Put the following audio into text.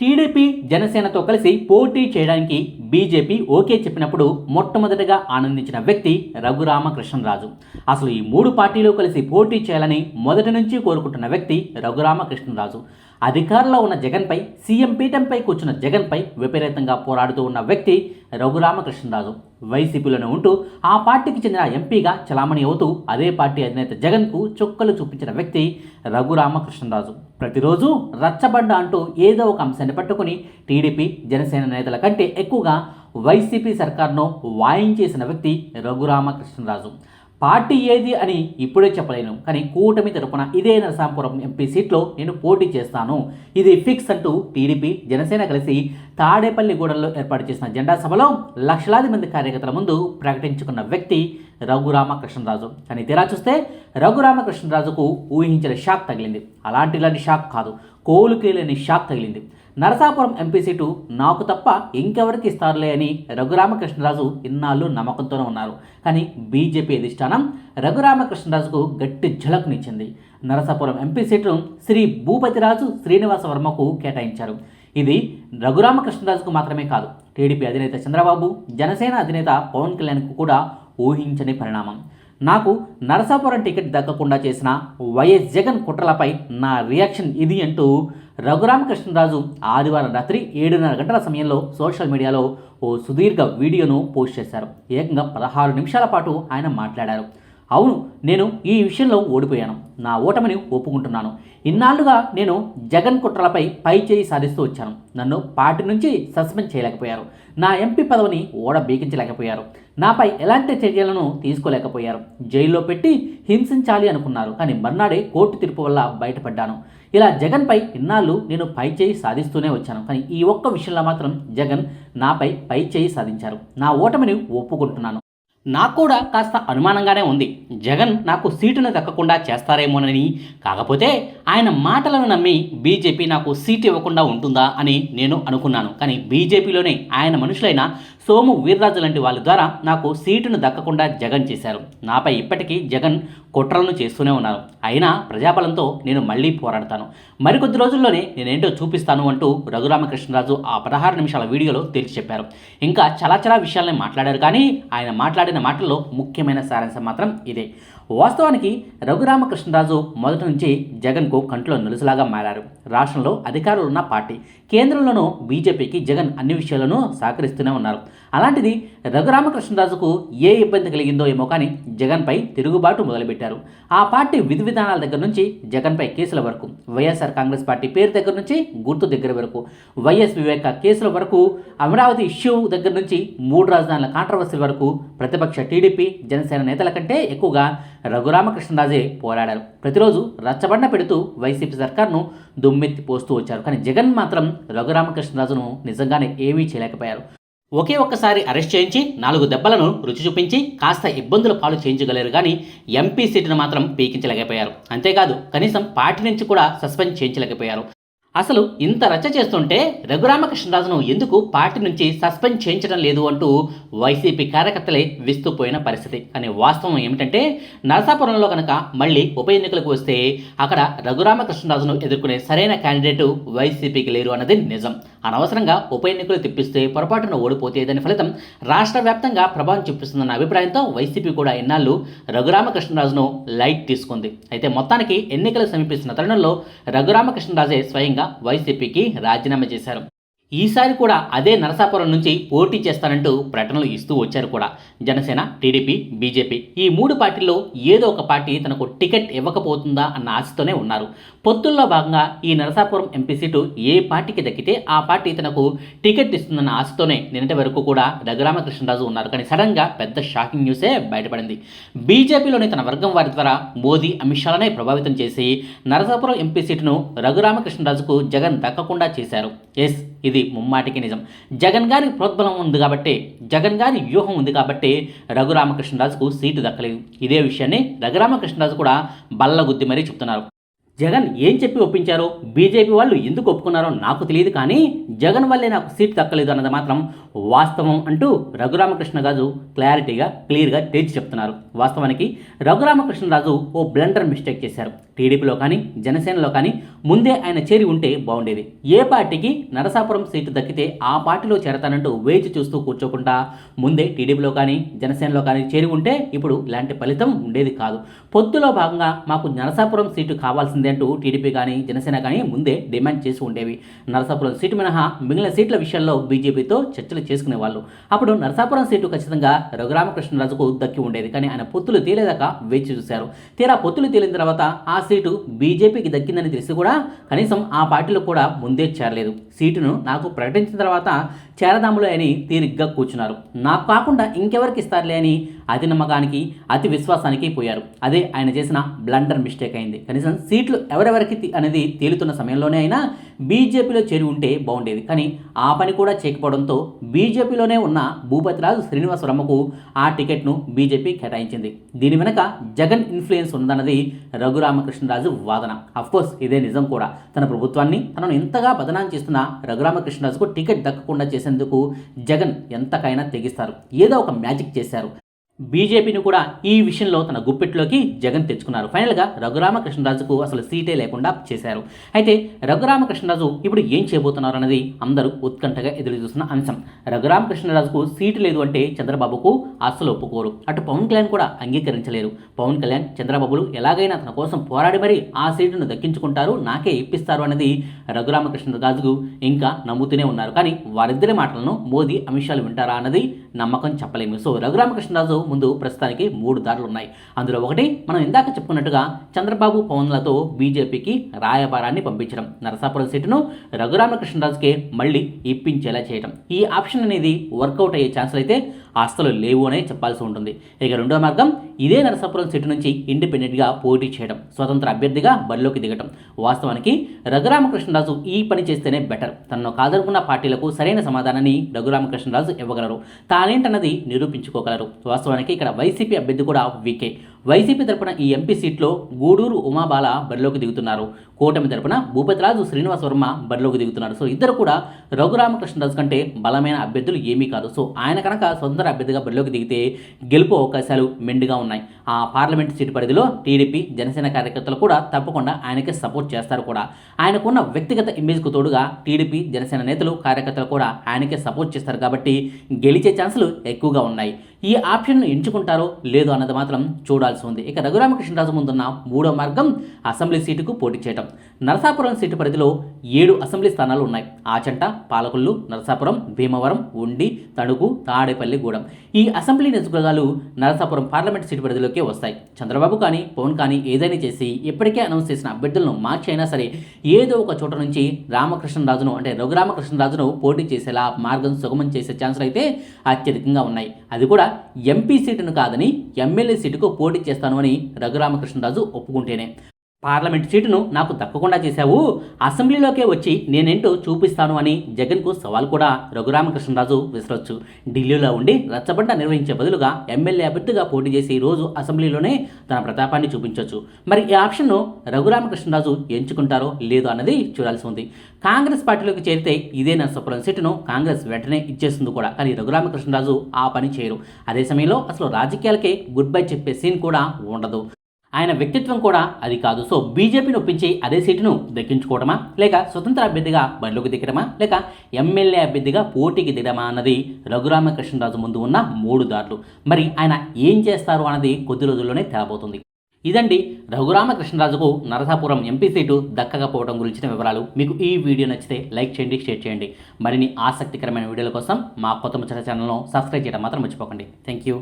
TDP జనసేనతో కలిసి పోటీ చేయడానికి బీజేపీ ఓకే చెప్పినప్పుడు మొట్టమొదటిగా ఆనందించిన వ్యక్తి రఘురామకృష్ణరాజు. అసలు ఈ మూడు పార్టీలు కలిసి పోటీ చేయాలని మొదటి నుంచి కోరుకుంటున్న వ్యక్తి రఘురామకృష్ణరాజు. అధికారంలో ఉన్న జగన్పై సీఎం పీఠంపై కూర్చున్న జగన్పై విపరీతంగా పోరాడుతూ ఉన్న వ్యక్తి రఘురామకృష్ణరాజు. వైసీపీలోనే ఉంటూ ఆ పార్టీకి చెందిన ఎంపీగా చలామణి అవుతూ అదే పార్టీ అధినేత జగన్కు చుక్కలు చూపించిన వ్యక్తి రఘురామకృష్ణరాజు. ప్రతిరోజు రచ్చబండ అంటూ ఏదో ఒక అంశాన్ని పట్టుకుని టీడీపీ జనసేన నేతల కంటే ఎక్కువగా వైసీపీ సర్కార్ను వాయించేసిన వ్యక్తి రఘురామకృష్ణరాజు. పార్టీ ఏది అని ఇప్పుడే చెప్పలేను. కానీ కూటమి తరపున ఇదే నరసాపురం ఎంపీ సీట్లో నేను పోటీ చేస్తాను. ఇది ఫిక్స్ అంటూ టీడీపీ జనసేన కలిసి తాడేపల్లిగూడెంలో ఏర్పాటు చేసిన జెండా సభలో లక్షలాది మంది కార్యకర్తల ముందు ప్రకటించుకున్న వ్యక్తి రఘురామకృష్ణరాజు. కానీ తీరా చూస్తే రఘురామకృష్ణరాజుకు ఊహించిన షాక్ తగిలింది. అలాంటి ఇలాంటి షాక్ కాదు కోలుకే లేని షాక్ తగిలింది. నరసాపురం ఎంపీ సీటు నాకు తప్ప ఇంకెవరికి ఇస్తారులే అని రఘురామకృష్ణరాజు ఇన్నాళ్ళు నమ్మకంతోనే ఉన్నారు. కానీ బీజేపీ అధిష్టానం రఘురామకృష్ణరాజుకు గట్టి ఝలక్నిచ్చింది నరసాపురం ఎంపీ సీటును శ్రీ భూపతిరాజు శ్రీనివాస వర్మకు కేటాయించారు. ఇది రఘురామకృష్ణరాజుకు మాత్రమే కాదు టీడీపీ అధినేత చంద్రబాబు జనసేన అధినేత పవన్ కళ్యాణ్కు కూడా ఊహించని పరిణామం. నాకు నరసాపురం టికెట్ దక్కకుండా చేసిన వైఎస్ జగన్ కుట్రలపై నా రియాక్షన్ ఇది అంటూ రఘురామకృష్ణరాజు ఆదివారం రాత్రి ఏడున్నర గంటల సమయంలో సోషల్ మీడియాలో ఓ సుదీర్ఘ వీడియోను పోస్ట్ చేశారు. ఏకంగా పదహారు నిమిషాల పాటు ఆయన మాట్లాడారు. అవును నేను ఈ విషయంలో ఓడిపోయాను. నా ఓటమిని ఒప్పుకుంటున్నాను. ఇన్నాళ్ళుగా నేను జగన్ కుట్రలపై పై చేయి సాధిస్తూ వచ్చాను. నన్ను పార్టీ నుంచి సస్పెండ్ చేయలేకపోయారు. నా ఎంపీ పదవిని ఓడ బీకించలేకపోయారు. నాపై ఎలాంటి చర్యలను తీసుకోలేకపోయారు. జైల్లో పెట్టి హింసించాలి అనుకున్నారు. కానీ మర్నాడే కోర్టు తీర్పు వల్ల బయటపడ్డాను. ఇలా జగన్పై ఇన్నాళ్ళు నేను పై చేయి సాధిస్తూనే వచ్చాను. కానీ ఈ ఒక్క విషయంలో మాత్రం జగన్ నాపై పై చేయి సాధించారు. నా ఓటమిని ఒప్పుకుంటున్నాను. నాకు కూడా కాస్త అనుమానంగానే ఉంది. జగన్ నాకు సీటును దక్కకుండా చేస్తారేమోనని. కాకపోతే ఆయన మాటలను నమ్మి బీజేపీ నాకు సీటు ఇవ్వకుండా ఉంటుందా అని నేను అనుకున్నాను. కానీ బీజేపీలోనే ఆయన మనుషులైన సోము వీర్రాజు లాంటి వాళ్ళ ద్వారా నాకు సీటును దక్కకుండా జగన్ చేశారు. నాపై ఇప్పటికీ జగన్ కుట్రలను చేస్తూనే ఉన్నారు. అయినా ప్రజాబలంతో నేను మళ్ళీ పోరాడతాను. మరికొద్ది రోజుల్లోనే నేనేంటో చూపిస్తాను అంటూ రఘురామకృష్ణరాజు ఆ పదహారు నిమిషాల వీడియోలో తేల్చి చెప్పారు. ఇంకా చాలా చాలా మాట్లాడారు కానీ ఆయన మాట్లాడిన మాటల్లో ముఖ్యమైన సారాంశం మాత్రం ఇదే. వాస్తవానికి రఘురామకృష్ణరాజు మొదటి నుంచి జగన్కు కంట్లో నిలుసులాగా మారారు. రాష్ట్రంలో అధికారులు ఉన్న పార్టీ కేంద్రంలోనూ బీజేపీకి జగన్ అన్ని విషయాలను సహకరిస్తూనే ఉన్నారు. అలాంటిది రఘురామకృష్ణరాజుకు ఏ ఇబ్బంది కలిగిందో ఏమో కానీ జగన్పై తిరుగుబాటు మొదలుపెట్టారు. ఆ పార్టీ విధి విధానాల దగ్గర నుంచి జగన్పై కేసుల వరకు వైఎస్ఆర్ కాంగ్రెస్ పార్టీ పేరు దగ్గర నుంచి గుర్తు దగ్గర వరకు వైఎస్ వివేక కేసుల వరకు అమరావతి ఇష్యూ దగ్గర నుంచి మూడు రాజధానుల కాంట్రవర్సీ వరకు ప్రతిపక్ష టీడీపీ జనసేన నేతల కంటే ఎక్కువగా రఘురామకృష్ణరాజే పోరాడారు. ప్రతిరోజు రచ్చబండ పెడుతూ వైసీపీ సర్కార్ను దుమ్మెత్తి పోస్తూ వచ్చారు. కానీ జగన్ మాత్రం రఘురామకృష్ణరాజును నిజంగానే ఏమీ చేయలేకపోయారు. ఒకే ఒక్కసారి అరెస్ట్ చేయించి నాలుగు దెబ్బలను రుచి చూపించి కాస్త ఇబ్బందుల పాలు చేయించగలరు కానీ ఎంపీ సీటును మాత్రం పీకించలేకపోయారు. అంతేకాదు కనీసం పార్టీ నుంచి కూడా సస్పెండ్ చేయించలేకపోయారు. అసలు ఇంత రచ్చ చేస్తుంటే రఘురామకృష్ణరాజును ఎందుకు పార్టీ నుంచి సస్పెండ్ చేయించడం లేదు అంటూ వైసీపీ కార్యకర్తలే విస్తుపోయిన పరిస్థితి. కానీ వాస్తవం ఏమిటంటే నరసాపురంలో కనుక మళ్ళీ ఉప ఎన్నికలకు వస్తే అక్కడ రఘురామకృష్ణరాజును ఎదుర్కొనే సరైన క్యాండిడేట్ వైసీపీకి లేరు అన్నది నిజం. అనవసరంగా ఉప ఎన్నికలు తెప్పిస్తే పొరపాటున ఓడిపోతే దాని ఫలితం రాష్ట్ర వ్యాప్తంగా ప్రభావం చూపిస్తుందన్న అభిప్రాయంతో వైసీపీ కూడా ఎన్నాళ్ళు రఘురామకృష్ణరాజును లైట్ తీసుకుంది. అయితే మొత్తానికి ఎన్నికలు సమీపిస్తున్న తరుణంలో రఘురామకృష్ణరాజే స్వయంగా వైసీపీకి రాజీనామా చేశారు. ఈసారి కూడా అదే నరసాపురం నుంచి పోటీ చేస్తానంటూ ప్రకటనలు ఇస్తూ వచ్చారు కూడా. జనసేన టీడీపీ బీజేపీ ఈ మూడు పార్టీల్లో ఏదో ఒక పార్టీ తనకు టికెట్ ఇవ్వకపోతుందా అన్న ఆశతోనే ఉన్నారు. పొత్తుల్లో భాగంగా ఈ నరసాపురం ఎంపీ సీటు ఏ పార్టీకి దక్కితే ఆ పార్టీ తనకు టికెట్ ఇస్తుందన్న ఆశతోనే నిన్నటి వరకు కూడా రఘురామకృష్ణరాజు ఉన్నారు. కానీ సడన్గా పెద్ద షాకింగ్ న్యూసే బయటపడింది. బీజేపీలోని తన వర్గం వారి ద్వారా మోదీ అమిత్ షాలనే ప్రభావితం చేసి నరసాపురం ఎంపీ సీటును రఘురామకృష్ణరాజుకు జగన్ దక్కకుండా చేశారు. ఎస్. ఇది ముమ్మాటికి నిజం. జగన్ గారి ప్రోద్బలం ఉంది కాబట్టి జగన్ గారి వ్యూహం ఉంది కాబట్టి రఘురామకృష్ణరాజుకు సీటు దక్కలేదు. ఇదే విషయాన్ని రఘురామకృష్ణరాజు కూడా బల్లగుద్ది మరీ చెప్తున్నారు. జగన్ ఏం చెప్పి ఒప్పించారో బీజేపీ వాళ్ళు ఎందుకు ఒప్పుకున్నారో నాకు తెలియదు కానీ జగన్ వల్లే నాకు సీట్ దక్కలేదు అన్నది మాత్రం వాస్తవం అంటూ రఘురామకృష్ణరాజు క్లారిటీగా క్లియర్గా తేల్చి చెప్తున్నారు. వాస్తవానికి రఘురామకృష్ణరాజు ఓ బ్లండర్ మిస్టేక్ చేశారు. టీడీపీలో కానీ జనసేనలో కానీ ముందే ఆయన చేరి ఉంటే బాగుండేది. ఏ పార్టీకి నరసాపురం సీటు దక్కితే ఆ పార్టీలో చేరతానంటూ వేచి చూస్తూ కూర్చోకుండా ముందే టీడీపీలో కానీ జనసేనలో కానీ చేరి ఉంటే ఇప్పుడు ఇలాంటి ఫలితం ఉండేది కాదు. పొత్తులో భాగంగా మాకు నరసాపురం సీటు కావాల్సిందే అంటూ టీడీపీ కానీ జనసేన కానీ ముందే డిమాండ్ చేసి ఉండేవి. నరసాపురం సీటు మినహా మిగిలిన సీట్ల విషయంలో బీజేపీతో చర్చలు చేసుకునేవాళ్ళు అప్పుడు నరసాపురం సీటు ఖచ్చితంగా రఘురామకృష్ణరాజుకు దక్కి ఉండేది. కానీ ఆయన పొత్తులు తేలేదాకా వేచి చూశారు. తీరా పొత్తులు తేలిన తర్వాత ఆ సీటు బీజేపీకి దక్కిందని తెలిసి కూడా కనీసం ఆ పార్టీలో కూడా ముందే చేరలేదు. సీటును నాకు ప్రకటించిన తర్వాత చేరదాములు అని తీరిగ్గా కూర్చున్నారు. నాకు కాకుండా ఇంకెవరికి ఇస్తారులే అని అతి నమ్మకానికి అతి విశ్వాసానికి పోయారు. అదే ఆయన చేసిన బ్లండర్ మిస్టేక్ అయింది. కనీసం సీట్లు ఎవరెవరికి అనేది తేలుతున్న సమయంలోనే అయినా బీజేపీలో చేరి ఉంటే బాగుండేది. కానీ ఆ పని కూడా చేయకపోవడంతో బీజేపీలోనే ఉన్న భూపతిరాజు శ్రీనివాసరామకు ఆ టికెట్ను బీజేపీ కేటాయించింది. దీని వెనక జగన్ ఇన్ఫ్లుయెన్స్ ఉందన్నది రఘురామకృష్ణరాజు వాదన. అఫ్కోర్స్ ఇదే నిజం కూడా. తన ప్రభుత్వాన్ని తనను ఎంతగా బదనాం చేస్తున్న రఘురామకృష్ణరాజుకు టికెట్ దక్కకుండా చేసేందుకు జగన్ ఎంతకైనా తెగిస్తారు. ఏదో ఒక మ్యాజిక్ చేశారు. బీజేపీని కూడా ఈ విషయంలో తన గుప్పెట్లోకి జగన్ తెచ్చుకున్నారు. ఫైనల్గా రఘురామకృష్ణరాజుకు అసలు సీటే లేకుండా చేశారు. అయితే రఘురామకృష్ణరాజు ఇప్పుడు ఏం చేయబోతున్నారు అన్నది అందరూ ఉత్కంఠగా ఎదురు చూస్తున్న అంశం. రఘురామకృష్ణరాజుకు సీటు లేదు అంటే చంద్రబాబుకు అస్సలు ఒప్పుకోరు. అటు పవన్ కళ్యాణ్ కూడా అంగీకరించలేరు. పవన్ కళ్యాణ్ చంద్రబాబులు ఎలాగైనా తన కోసం పోరాడి మరీ ఆ సీటును దక్కించుకుంటారు నాకే ఇప్పిస్తారు అనేది రఘురామకృష్ణరాజుకు ఇంకా నమ్ముతూనే ఉన్నారు. కానీ వారిద్దరి మాటలను మోదీ అమిత్ షాలు వింటారా అన్నది నమ్మకం చెప్పలేము. సో రఘురామకృష్ణరాజు ముందు ప్రస్తుతానికి మూడు దారులు ఉన్నాయి. అందులో ఒకటి మనం ఇందాక చెప్పుకున్నట్టుగా చంద్రబాబు పవన్లతో బీజేపీకి రాయబారాన్ని పంపించడం. నరసాపురం సీటును రఘురామకృష్ణరాజుకే మళ్ళీ ఇప్పించేలా చేయడం ఈ ఆప్షన్ అనేది వర్కౌట్ అయ్యే ఛాన్సులు అయితే అస్సలు లేవు అనే చెప్పాల్సి ఉంటుంది. ఇక రెండో మార్గం ఇదే నరసాపురం సీటు నుంచి ఇండిపెండెంట్గా పోటీ చేయడం స్వతంత్ర అభ్యర్థిగా బరిలోకి దిగటం. వాస్తవానికి రఘురామకృష్ణరాజు ఈ పని చేస్తేనే బెటర్ తనను కాదనుకున్న పార్టీలకు సరైన సమాధానాన్ని రఘురామకృష్ణరాజు ఇవ్వగలరు. తానేంటన్నది నిరూపించుకోగలరు. వాస్తవానికి ఇక్కడ వైసీపీ అభ్యర్థి కూడా వీకే. వైసీపీ తరపున ఈ ఎంపీ సీట్లో గూడూరు ఉమాబాల బరిలోకి దిగుతున్నారు. కూటమి తరపున భూపతిరాజు శ్రీనివాస్ వర్మ బరిలోకి దిగుతున్నారు. సో ఇద్దరు కూడా రఘురామకృష్ణరాజు కంటే బలమైన అభ్యర్థులు ఏమీ కాదు. సో ఆయన కనుక స్వతంత్ర అభ్యర్థిగా బరిలోకి దిగితే గెలుపు అవకాశాలు మెండుగా ఉన్నాయి. ఆ పార్లమెంట్ సీటు పరిధిలో టీడీపీ జనసేన కార్యకర్తలు కూడా తప్పకుండా ఆయనకి సపోర్ట్ చేస్తారు కూడా. ఆయనకున్న వ్యక్తిగత ఇమేజ్కు తోడుగా టీడీపీ జనసేన నేతలు కార్యకర్తలు కూడా ఆయనకే సపోర్ట్ చేస్తారు. కాబట్టి గెలిచే ఛాన్సులు ఎక్కువగా ఉన్నాయి. ఈ ఆప్షన్ను ఎంచుకుంటారో లేదో అన్నది మాత్రం చూడాల్సి ఉంది. ఇక రఘురామకృష్ణరాజు ముందున్న మూడో మార్గం అసెంబ్లీ సీటుకు పోటీ చేయడం నరసాపురం సీటు పరిధిలో ఏడు అసెంబ్లీ స్థానాలు ఉన్నాయి. ఆచంట పాలకొల్లు నరసాపురం భీమవరం ఉండి తణుకు తాడేపల్లిగూడెం ఈ అసెంబ్లీ నియోజకవర్గాలు నరసాపురం పార్లమెంట్ సీటు పరిధిలోకి వస్తాయి. చంద్రబాబు కానీ పవన్ కానీ ఏదైనా చేసి ఇప్పటికే అనౌన్స్ చేసిన అభ్యర్థులను మార్చి అయినా సరే ఏదో ఒక చోట నుంచి రామకృష్ణరాజును అంటే రఘురామకృష్ణరాజును పోటీ చేసేలా మార్గం సుగమం చేసే ఛాన్సులు అయితే అత్యధికంగా ఉన్నాయి. అది కూడా ఎంపీ సీటును కాదని ఎమ్మెల్యే సీటుకు పోటీ చేస్తాను అని రఘురామకృష్ణరాజు ఒప్పుకుంటేనే. పార్లమెంట్ సీటును నాకు దక్కకుండా చేశావు. అసెంబ్లీలోకే వచ్చి నేనేంటో చూపిస్తాను అని జగన్కు సవాల్ కూడా రఘురామకృష్ణరాజు విసరొచ్చు. ఢిల్లీలో ఉండి రచ్చబండ నిర్వహించే బదులుగా ఎమ్మెల్యే అభ్యర్థిగా పోటీ చేసి రోజు అసెంబ్లీలోనే తన ప్రతాపాన్ని చూపించవచ్చు మరి ఈ ఆప్షన్ను రఘురామకృష్ణరాజు ఎంచుకుంటారో లేదో అన్నది చూడాల్సి ఉంది. కాంగ్రెస్ పార్టీలోకి చేరితే ఇదే నరసాపురం సీటును కాంగ్రెస్ వెంటనే ఇచ్చేస్తుంది కూడా. కానీ రఘురామకృష్ణరాజు ఆ పని చేయరు. అదే సమయంలో అసలు రాజకీయాలకే గుడ్ బై చెప్పే సీన్ కూడా ఉండదు. ఆయన వ్యక్తిత్వం కూడా అది కాదు. సో బీజేపీని ఒప్పించి అదే సీటును దక్కించుకోవడమా లేక స్వతంత్ర అభ్యర్థిగా బరిలోకి దిగడమా లేక ఎమ్మెల్యే అభ్యర్థిగా పోటీకి దిగడమా అన్నది రఘురామకృష్ణరాజు ముందు ఉన్న మూడు దారులు. మరి ఆయన ఏం చేస్తారు అన్నది కొద్ది రోజుల్లోనే తేలబోతుంది ఇదండి రఘురామకృష్ణరాజుకు నరసాపురం ఎంపీ సీటు దక్కకపోవడం గురించిన వివరాలు. మీకు ఈ వీడియో నచ్చితే లైక్ చేయండి షేర్ చేయండి. మరిన్ని ఆసక్తికరమైన వీడియోల కోసం మా కొత్త ముచ్చట ఛానల్ను సబ్స్క్రైబ్ చేయడం మాత్రం మర్చిపోకండి. Thank you